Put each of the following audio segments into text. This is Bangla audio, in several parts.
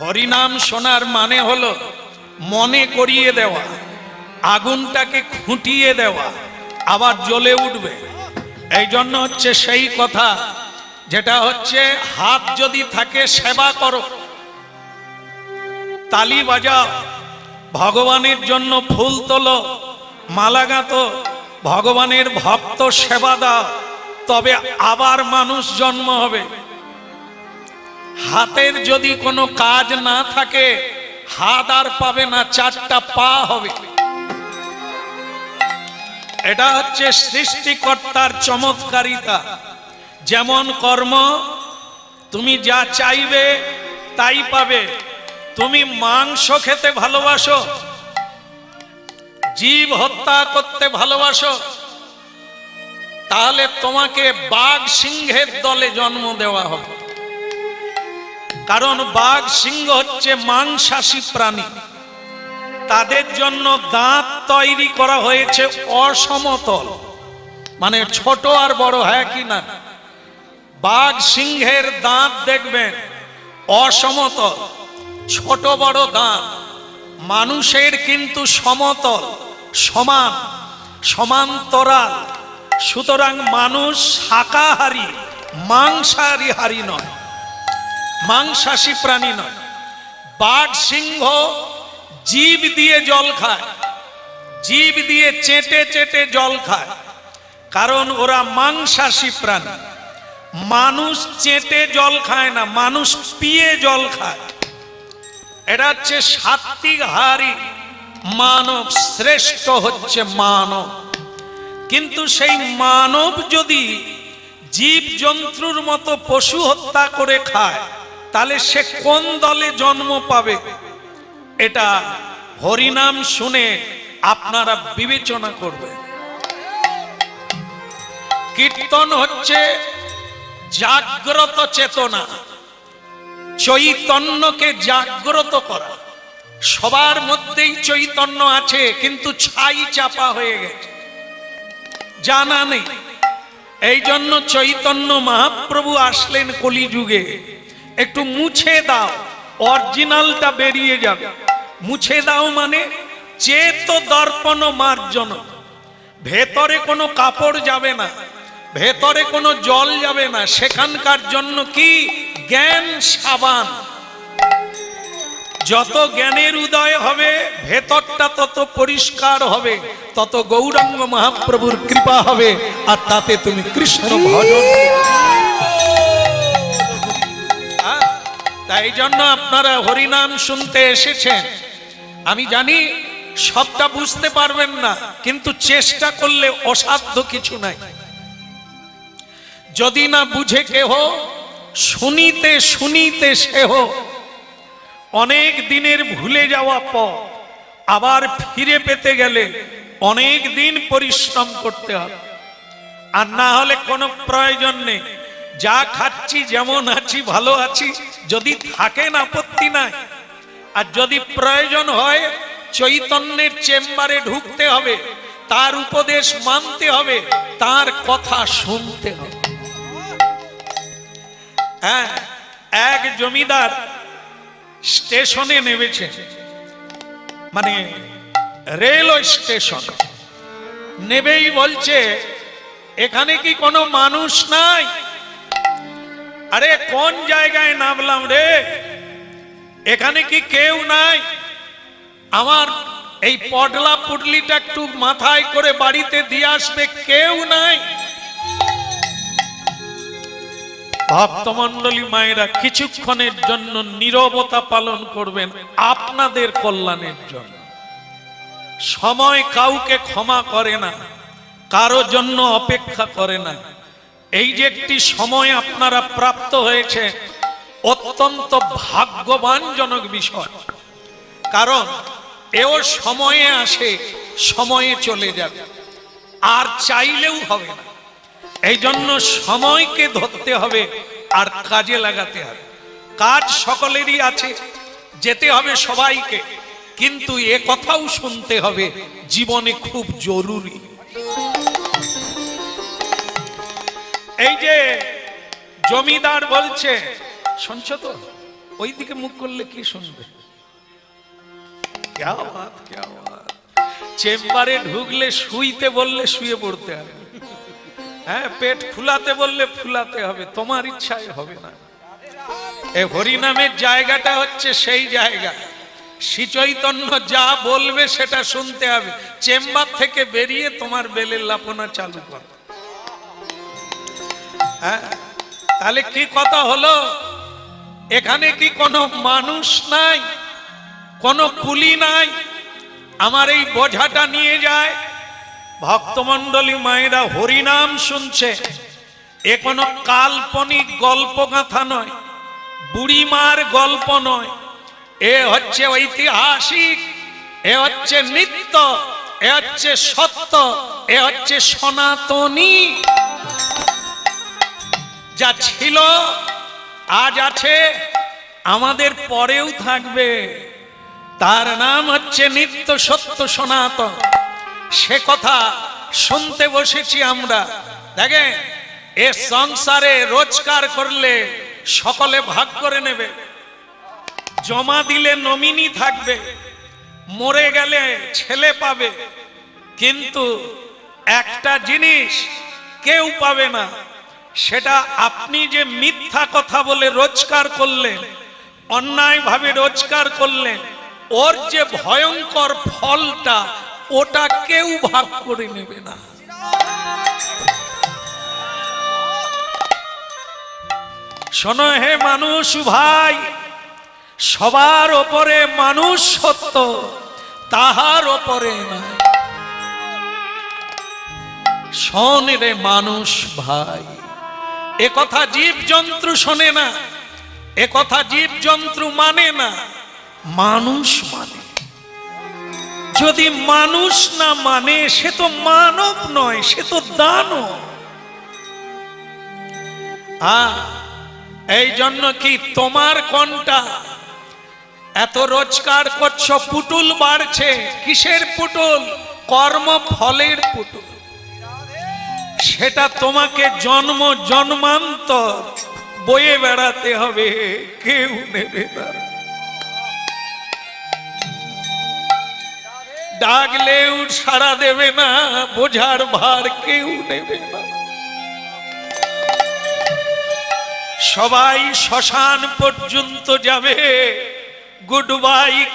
হরিনাম শোনার মানে হলো মনে করিয়ে দেওয়া, আগুনটাকে খুঁটিয়ে দেওয়া, আবার জ্বলে উঠবে। এই জন্য হচ্ছে সেই কথা, যেটা হচ্ছে হাত যদি থাকে সেবা করো, তালি বাজাও, ভগবানের জন্য ফুল তোলো, মালা গাঁথো, ভগবানের ভক্ত সেবা দাও, তবে আবার মানুষ জন্ম হবে। হাতের যদি কোনো কাজ না থাকে, হাত আর পাবে না, চারটা পা হবে। এটা হচ্ছে সৃষ্টিকর্তার চমৎকারিতা। যেমন কর্ম, তুমি যা চাইবে তাই পাবে। তুমি মাংস খেতে ভালোবাসো, জীব হত্যা করতে ভালোবাসো, তাহলে তোমাকে বাঘ সিংহের দলে জন্ম দেওয়া হবে। কারণ বাঘ সিংহ হচ্ছে মাংসাশী প্রাণী। তাদের জন্য দাঁত তৈরি করা হয়েছে অসমতল। মানে ছোট আর বড় হ্যাঁ কি না? বাঘ সিংহের দাঁত দেখবেন, অসমতল, ছোট বড় দাঁত। মানুষের কিন্তু সমতল, সমান, সমান্তরাল। সুতরাং মানুষ শাকাহারী, মাংসাহারী হারি নয়। মাংসাশী প্রাণী নয়। বাঘ, সিংহ জীব দিয়ে জল খায়। জীব দিয়ে চেটে চেটে জল খায়। কারণ ওরা মাংসাশী প্রাণী। মানুষ চেটে জল খায় না, মানুষ পিয়ে জল খায়। এটা হচ্ছে সাত্বিক হারি মানব শ্রেষ্ঠ হচ্ছে মানব। কিন্তু সেই মানব যদি জীব জন্তুর মতো পশু হত্যা করে খায় তাহলে সে কোন দলে জন্ম পাবে? এটা হরিনাম শুনে আপনারা বিবেচনা করবেন। কীর্তন হচ্ছে জাগ্রত চেতনা। চৈতন্যকে জাগ্রত করা। সবার মধ্যেই চৈতন্য আছে, কিন্তু ছাই চাপা হয়ে গেছে। জানা নেই। এই জন্য চৈতন্য মহাপ্রভু আসলেন কলিযুগে। একটু মুছে দাও, অরিজিনালটা বেরিয়ে যাবে। মুছে দাও মানে চেত দর্পণ মার্জন। ভেতরে কোনো কাপড় যাবে না, ভেতরে কোনো জল যাবে না। সেখানকার জন্য কি? জ্ঞান সাবান। যত জ্ঞানের উদয় হবে, ভেতরটা তত পরিষ্কার হবে, তত গৌরাঙ্গ মহাপ্রভুর কৃপা হবে, আর তাতে তুমি কৃষ্ণ ভজন। তাই জন্য আপনারা হরিনাম শুনতে এসেছেন। আমি জানি সবটা বুঝতে পারবেন না, কিন্তু চেষ্টা করলে অসাধ্য কিছু নাই। যদি না বুঝে কেহ, শুনিতে শুনিতে সেহ। অনেক দিনের ভুলে যাওয়া পথ, আবার ফিরে পেতে গেলে অনেক দিন পরিশ্রম করতে হবে। আর না হলে কোনো প্রয়োজন নেই, যা খাচ্ছি যেমন আছি, ভালো আছি যদি থাকেন আপত্তি নাই, আর যদি প্রয়োজন হয়, চৈতন্যের চেম্বারে ঢুকতে হবে, তার উপদেশ মানতে হবে, তার কথা শুনতে হবে। হ্যাঁ এক জমিদার স্টেশনে নেমেছে। মানে রেলওয়ে স্টেশন। নেবেই বলছে, এখানে কি কোনো মানুষ নাই? আরে কোন জায়গায় নামলাম রে? এখানে কি কেউ নাই? আমার এই পটলা পুটলিটা একটু মাথায় করে বাড়িতে দিয়ে আসবে, কেউ নাই। ভক্তমন্ডলী মায়েরা কিছুক্ষণের জন্য নীরবতা পালন করবেন আপনাদের কল্যাণের জন্য। সময় কাউকে ক্ষমা করে না, কারও জন্য অপেক্ষা করে না। এই যে একটি সময় আপনারা প্রাপ্ত হয়েছে, অত্যন্ত ভাগ্যবানজনক বিষয়। কারণ, এও সময়ে আসে, সময়ে চলে যাবে। আর চাইলেও হবে না। এই জন্য সময়কে ধরতে হবে, আর কাজে লাগাতে হবে। কাজ সকলেরই আছে, যেতে হবে সবাইকে। কিন্তু এ কথাও শুনতে হবে, জীবনে খুব জরুরি। এই যে জমিদার বলছে শুনছ তো? ওইদিকে মুখ করলে কি শুনবে। চেম্বারে ঢুকলে শুইতে বললে শুয়ে পড়তে হবে। হ্যাঁ পেট ফুলাতে বললে ফুলাতে হবে তোমার ইচ্ছায় হবে না। এ হরিনামের জায়গাটা হচ্ছে সেই জায়গা। শ্রীচৈতন্য যা বলবে সেটা শুনতে হবে। চেম্বার থেকে বেরিয়ে তোমার বেলের লাপনা চালু কর। হ্যাঁ? তাহলে কি কথা হলো? এখানে কি কোনো মানুষ নাই? কোনো কুলি নাই? আমার এই বোঝাটা নিয়ে যায়। ভক্তমণ্ডলী মায়েরা হরিনাম শুনছে। এ কোনো কাল্পনিক গল্প গাথা নয়। বুড়িমার গল্প নয়। এ হচ্ছে ঐতিহাসিক, এ হচ্ছে নিত্য, এ হচ্ছে সত্য, এ হচ্ছে সনাতনী। যা ছিল, আজ আছে, আমাদের পরেও থাকবে। তার নাম হচ্ছে নিত্য সত্য সনাতন। সে কথা শুনতে বসেছি আমরা। দেখেন, এ সংসারে রোজগার করলে সকলে ভাগ করে নেবে। জমা দিলে নমিনি থাকবে। মরে গেলে ছেলে পাবে। কিন্তু একটা জিনিস কেউ পাবে না। সেটা আপনি যে মিথ্যা কথা বলে রোজগার করলেন, অন্যায়ভাবে রোজগার করলেন, ওর যে ভয়ঙ্কর ফলটা, ওটা কেউ ভাগ করে নেবে না। শোনো হে মানুষ ভাই, সবার ওপরে মানুষ সত্য, তাহার ওপরে নাই। শোন রে মানুষ ভাই। এ কথা জীব জন্তু শোনে না, এ কথা জীব জন্তু মানে না, মানুষ মানে। যদি মানুষ না মানে সে তো মানব নয়, সে তো দানব। এই জন্য কি তোমার কোনটা এত রোজগার করছ? পুটুল বাড়ছে। কিসের পুটুল? কর্ম ফলের পুটুল। সেটা তোমাকে জন্ম, জন্মান্তর বয়ে বেড়াতে হবে। কেউ নেবে না। ডাকলেও সারা দেবে না, বোঝার ভার কেউ নেবে না। সবাই শ্মশান পর্যন্ত যাবে। গুড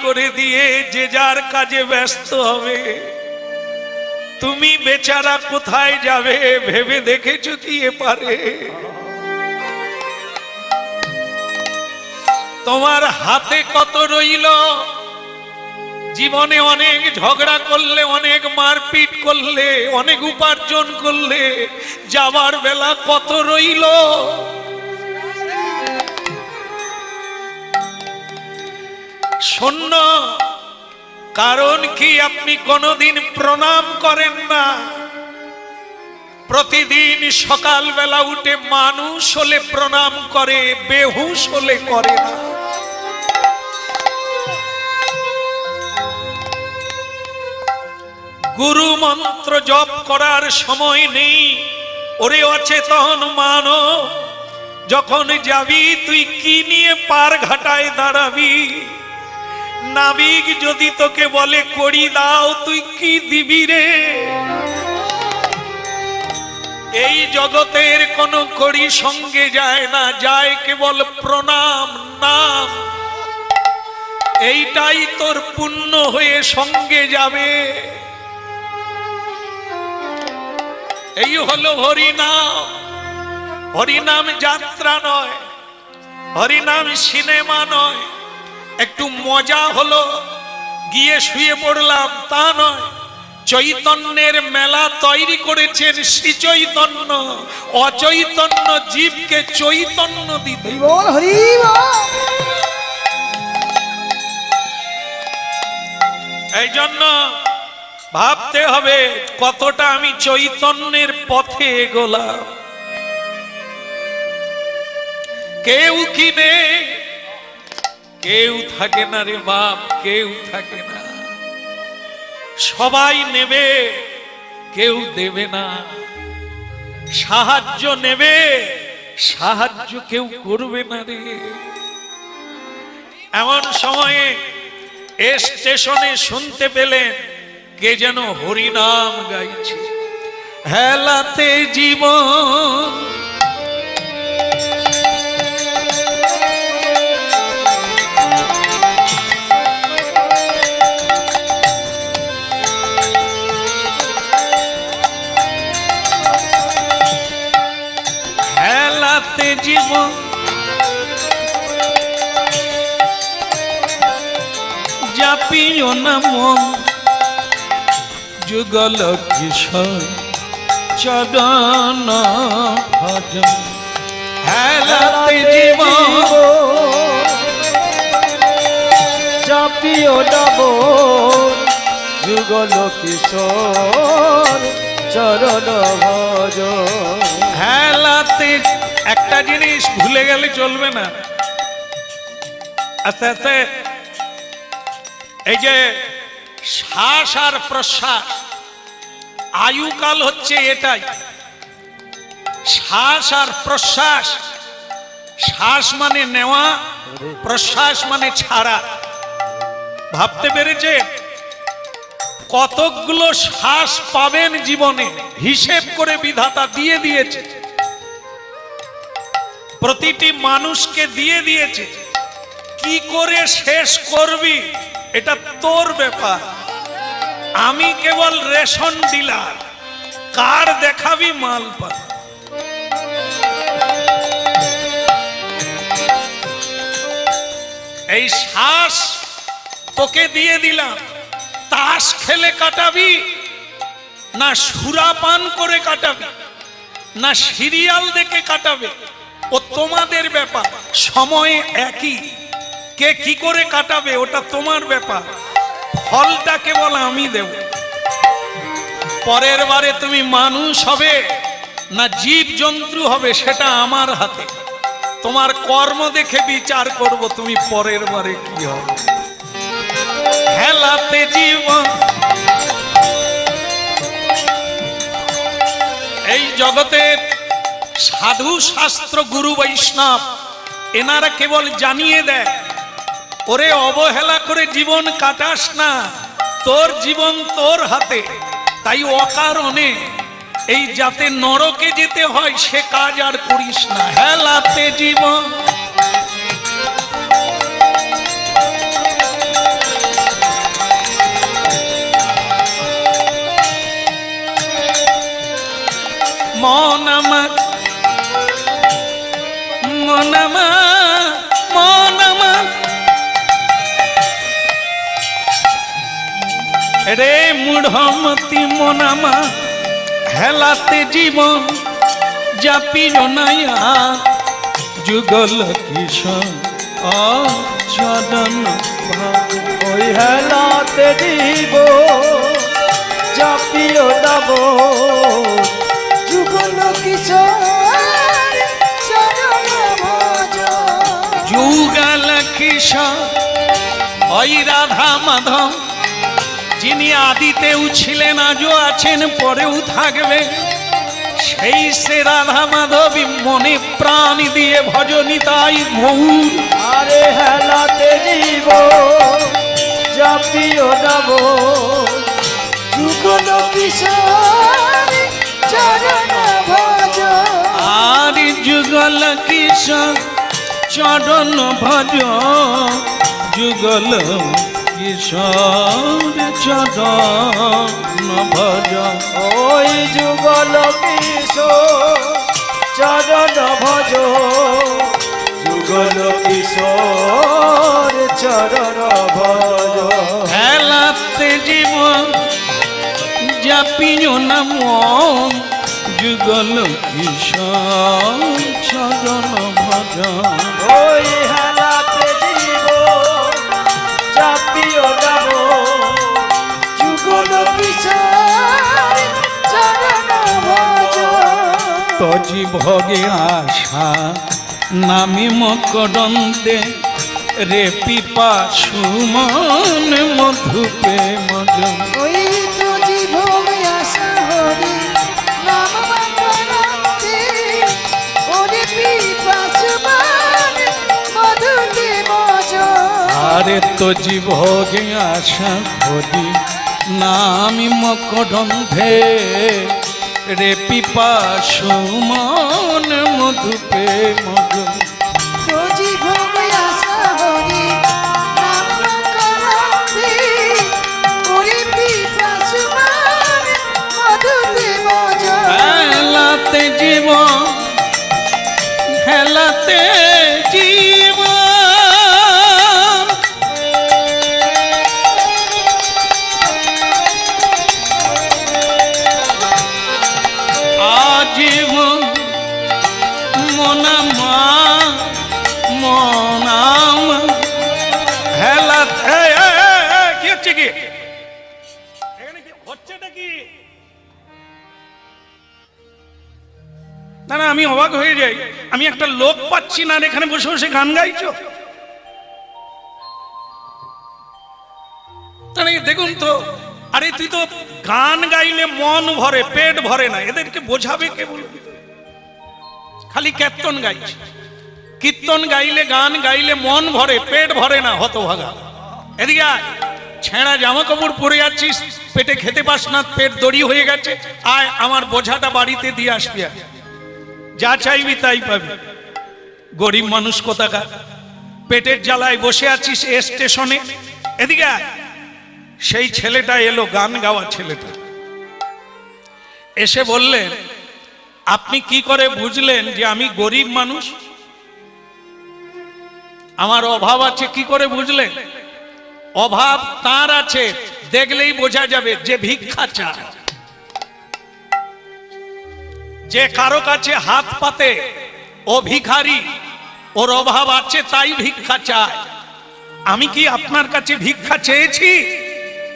করে দিয়ে যে যার কাজে ব্যস্ত হবে। তুমি বেচারা কোথায় যাবে ভেবে দেখেছ কি এপারে? তোমার হাতে কত রইল? জীবনে অনেক ঝগড়া করলে, অনেক মারপিট করলে, অনেক উপার্জন করলে যাবার বেলা কত রইল? শূন্য কারণ কি আপনি কোনোদিন প্রণাম করেন না? প্রতিদিন সকালবেলা উঠে মানুষ হলে প্রণাম করে, বেহুশ হলে করে না। গুরু মন্ত্র জপ করার সময় নেই, ওরে অচেতন মানো যখন যাবি তুই কি নিয়ে পার ঘাটায় দাঁড়াবি? নাবিক যদি তোকে বলে, করি দাও, তুই কি দিবি রে? এই জগতের কোন করি সঙ্গে যায় না, যায় কেবল প্রণাম, নাম। এইটাই তোর পুণ্য হয়ে সঙ্গে যাবে। এই হলো হরিনাম। হরিনাম যাত্রা নয়, হরিনাম সিনেমা নয়। একটু মজা হলো গিয়ে শুয়ে পড়লাম তা নয়। চৈতন্যের মেলা তৈরি করেছেন শ্রী চৈতন্য। অচৈতন্য জীবকে চৈতন্য দিতে। এই জন্য ভাবতে হবে কতটা আমি চৈতন্যের পথে এগোলাম। কেউ কি নেই কেউ থাকে না রে বাপ, কেউ থাকে না। সবাই নেবে, কেউ দেবে না। সাহায্য নেবে, সাহায্য কেউ করবে না রে। এমন সময়ে এ স্টেশনে শুনতে পেলেন কে যেন হরিনাম গাইছে। হেলাতে জীবন জাপিও না মন যুগল কিশোর চরণ ভজন। হেলাতে জীবন নব যুগল কিশোর চরণ ভজ হেলাতে একটা জিনিস ভুলে গেলে চলবে না। আস্তে আস্তে। এই যে শ্বাস আর প্রশ্বাস আয়ুকাল হচ্ছে এটাই। শ্বাস আর প্রশ্বাস, শ্বাস মানে নেওয়া, প্রশ্বাস মানে ছাড়া। ভাবতে পেরেছে? কতকগুলো শ্বাস পাবেন জীবনে, হিসেব করে বিধাতা দিয়ে দিয়েছে। প্রতিটি মানুষকে দিয়ে দিয়েছে। কি করে শেষ করবি? এটা তোর ব্যাপার। আমি কেবল রেশন ডিলার। কার দেখাবি মাল পা এই শ্বাস তোকে দিয়ে দিলাম। তাস খেলে কাটাবি, না সুরাপান করে কাটাবি, না সিরিয়াল দেখে কাটাবে ও তোমাদের ব্যাপার। সময় একই। কে কি করে কাটাবে, ওটা তোমার ব্যাপার। ফলটা কেবল আমি দেব। পরের বারে তুমি মানুষ হবে না জীব জন্তু হবে, সেটা আমার হাতে। তোমার কর্ম দেখে বিচার করব, তুমি পরের বারে কি হবে। হেলাতে জীবন। এই জগতের সাধু শাস্ত্র গুরু বৈষ্ণব, এনারা কেবল জানিয়ে দেয়, ওরে অবহেলা করে জীবন কাটাস না, তোর জীবন তোর হাতে, তাই অকারণে এই যাতে নরকে যেতে হয়, সে কাজ আর করিস না। হেলাতে জীবন। মন আমার রে মূঢ়মতি মন হেলাতে জীবন জাপির নাইয়া যুগল কিশোর অচরণ ওই হেলাতে দিব চাপিও নব যুগল কিশোর যুগাল কিশোর ওই রাধা মাধব যিনি আদিতেও ছিলেন আজও আছেন পরেও থাকবে। সেই সে রাধা মাধবী মনে প্রাণ দিয়ে ভজনী তাই গৌর আরে হেলাতে দিব চাপিও নব যুগল কিশোর চরণ ভজ। আর যুগল কিশোর চরণ ভজ যুগল কিশোর চরণ ভজ। ওই যুগল কিশোর চরণ ভজ। যুগল কিশোর চরণ ভজ। হেলাতে জীবন জাপিও নাম যুগল কিশোর চরণ ভজ। ভগে আশা নামি মকরন্দে রে পিপা সুমন মধুপে মজন ওই তো জীবন আশা হরি নাম মাতারাতে ওরে পিপাসু মান মধুতে মজ আরে তো জীবগে আশা করি নামি মকরন্ধে রে পিপাসু মন মধুপে মগন রোজি ভোগ আশা হরি জীবন না না আমি অবাক হয়ে যাই আমি একটা লোক পাচ্ছি না এখানে বসে বসে গান গাইছো দেখুন তো, আরে তুই তো গান গাইলে মন ভরে, পেট ভরে না, এদেরকে বোঝাবে কে বলুন খালি কীর্তন গাইছে কীর্তন গাইলে, গান গাইলে মন ভরে, পেট ভরে না, হতভাগা এদিকে আয়। ছেঁড়া জামা কাপড় পরে যাচ্ছিস পেটে খেতে পাস না, পেট দড়ি হয়ে গেছে, আয়, আমার বোঝাটা বাড়িতে দিয়ে আসবি। যা চাইবি তাই পাবি। গরিব মানুষ কোথাকার? পেটের জ্বালায় বসে আছিস এ স্টেশনে? এদিকে সেই ছেলেটা এলো, গান গাওয়া ছেলেটা। এসে বললেন, আপনি কি করে বুঝলেন যে আমি গরিব মানুষ? আমার অভাব আছে, কি করে বুঝলেন? অভাব তার আছে, দেখলেই বোঝা যাবে যে ভিক্ষা চায়। যে কারও কাছে হাত পাতে, ও ভিখারি, ওর অভাব আছে, তাই ভিক্ষা চায়। আমি কি আপনার কাছে ভিক্ষা চেয়েছি?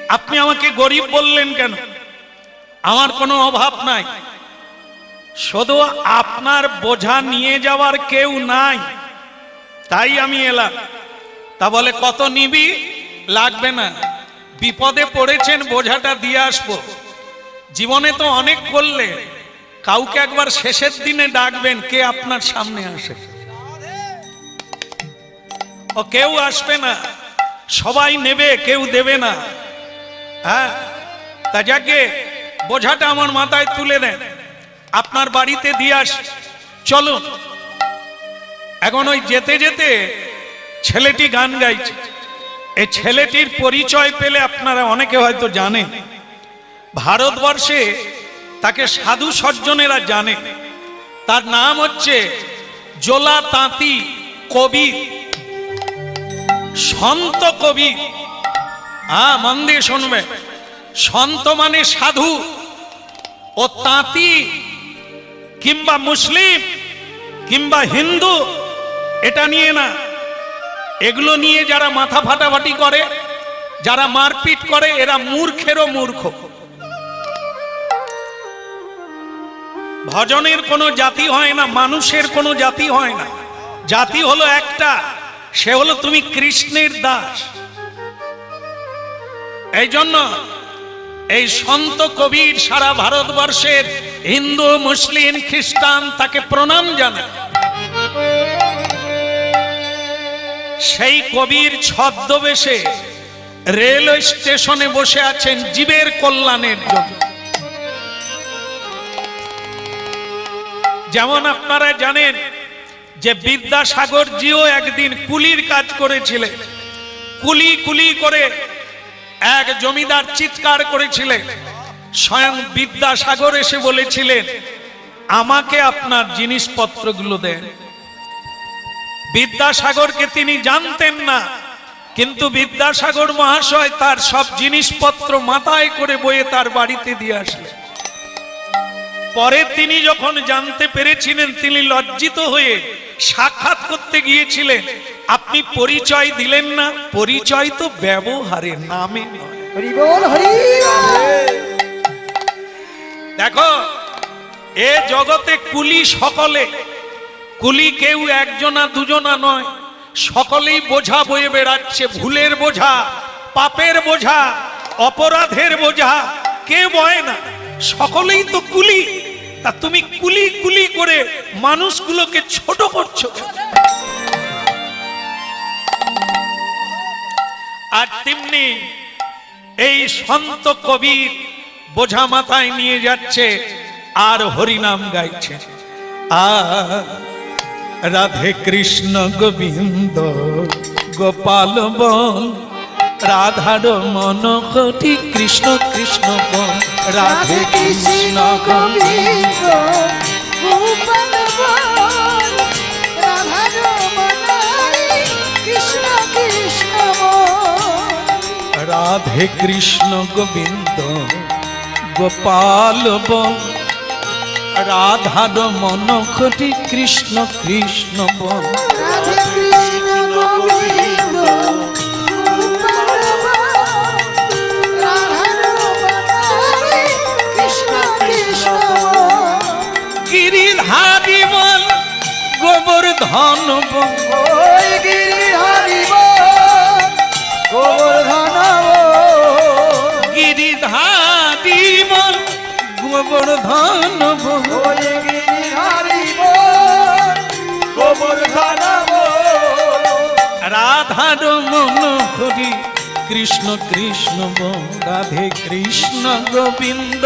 আপনি আমাকে গরিব বললেন কেন? আমার কোনো অভাব নাই। শুধু আপনার বোঝা নিয়ে যাওয়ার কেউ নাই। তাই আমি এলাম। তা বলে, কত নিবি? লাগবে না। বিপদে পড়েছেন, বোঝাটা দিয়ে আসব। জীবনে তো অনেক করলে কাউকে একবার শেষের দিনে ডাকবেন, কে আপনার সামনে আসে? ও কেউ আসবে না, সবাই নেবে, কেউ দেবে না। হ্যাঁ তা যাকে বোঝাটা আমার মাথায় তুলে দেন আপনার বাড়িতে দিয়ে আস, চলুন। এখন ওই যেতে যেতে ছেলেটি গান গাইছে। এই ছেলেটির পরিচয় পেলে আপনারা অনেকে হয়তো জানেন। ভারতবর্ষে তাকে সাধু সজ্জনেরা জানে। তার নাম হচ্ছে জোলা তাঁতি কবি, সন্ত কবি। হ্যাঁ মন দিয়ে শুনবে। সন্ত মানে সাধু ও তাঁতি কিংবা মুসলিম কিংবা হিন্দু, এটা নিয়ে না। এগুলো নিয়ে যারা মাথা ফাটাফাটি করে, যারা মারপিট করে, এরা মূর্খেরও মূর্খ। ভজনের কোনো জাতি হয় না, মানুষের কোনো জাতি হয় না। জাতি হলো একটা, সে হলো তুমি কৃষ্ণের দাস। এই জন্য এই সন্ত কবির সারা ভারতবর্ষের হিন্দু, মুসলিম, খ্রিস্টান তাকে প্রণাম জানায়। সেই কবির ছদ্মবেশে রেলওয়ে স্টেশনে বসে আছেন জীবের কল্যাণের জন্য। যেমন আপনারা জানেন যে বিদ্যাসাগর জিও একদিন কুলির কাজ করেছিলেন কুলি কুলি করে এক জমিদার চিৎকার করেছিলেন স্বয়ং বিদ্যাসাগর এসে বলেছিলেন, আমাকে আপনার জিনিসপত্রগুলো দেন। বিদ্যাসাগরকে তিনি জানতেন না, কিন্তু বিদ্যাসাগর মহাশয় তার সব জিনিসপত্র মাথায় করে বয়ে তার বাড়িতে দিয়ে আসলেন। পরে তিনি যখন জানতে পেরেছিলেন তিনি লজ্জিত হয়ে সাক্ষাৎ করতে গিয়েছিলেন। আপনি পরিচয় দিলেন না পরিচয় তো ব্যবহারের নামে। দেখো এ জগতে কুলি সকলে কুলি কেউ একজনা দুজনা নয়। সকলেই বোঝা বয়ে বেড়াচ্ছে ভুলের বোঝা পাপের বোঝা অপরাধের বোঝা কে বয় না। সকলেই তো কুলি। তা তুমি কুলি কুলি করে মানুষগুলোকে ছোট করছ আর তেমনি এই সন্ত কবির বোঝা মাথায় নিয়ে যাচ্ছে, আর হরিনাম গাইছে। আর রাধে কৃষ্ণ গোবিন্দ, গোপাল বল রাধার মন কটি কৃষ্ণ কৃষ্ণ রাধে কৃষ্ণ। রাধে কৃষ্ণ গোবিন্দ গোপাল রাধার মন কটি কৃষ্ণ কৃষ্ণ রাধে কৃষ্ণ গোবিন্দ ওই গিরিধারী বল, গোবর্ধন বল। গিরিধারী বল গোবর্ধন গিরিধারী বল, গোবর্ধন। রাধার মন হরি কৃষ্ণ কৃষ্ণ রাধে কৃষ্ণ গোবিন্দ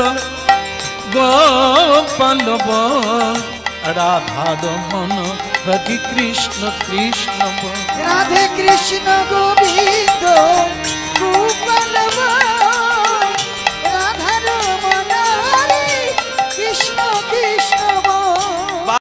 গোপাল রাধার মন হরি কৃষ্ণ কৃষ্ণ রাধে কৃষ্ণ গোবিন্দ গোপাল